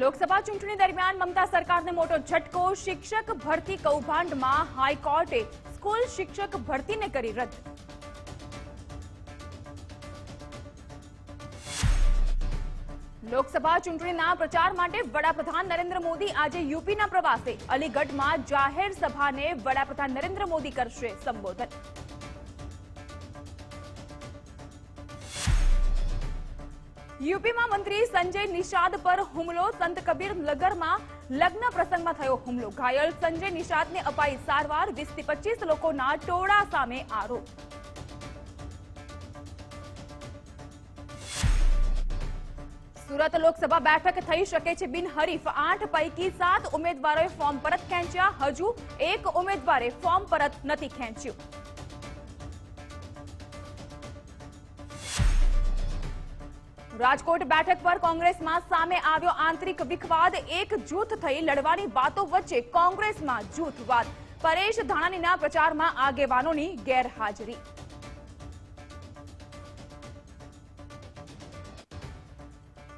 લોકસભા ચૂંટણી દરમિયાન મમતા સરકારને મોટો ઝટકો. શિક્ષક ભરતી કૌભાંડમાં હાઈકોર્ટે સ્કૂલ શિક્ષક ભરતીને કરી રદ. લોકસભા ચૂંટણીના પ્રચાર માટે વડાપ્રધાન નરેન્દ્ર મોદી આજે યુપીના પ્રવાસે. અલીગઢમાં જાહેર સભાને વડાપ્રધાન નરેન્દ્ર મોદી કરશે સંબોધન. યુપીમાં મંત્રી સંજય નિષાદ પર હુમલો. સંત કબીર નગરમાં લગ્ન પ્રસંગમાં થયો હુમલો. ઘાયલ સંજય નિષાદને અપાઈ સારવાર. વીસથી પચીસ લોકોના ટોળા સામે આરોપ. સુરત લોકસભા બેઠક થઈ શકે છે બિનહરીફ. આઠ પૈકી સાત ઉમેદવારોએ ફોર્મ પરત ખેંચ્યા. હજુ એક ઉમેદવારે ફોર્મ પરત નથી ખેંચ્યું. રાજકોટ બેઠક પર કોંગ્રેસમાં સામે આવ્યો આંતરિક વિખવાદ, એક જૂથ થઈ લડવાની વાતો વચ્ચે કોંગ્રેસમાં જૂથવાદ. પરેશ ધાણાનીના પ્રચારમાં આગેવાનોની ગેરહાજરી.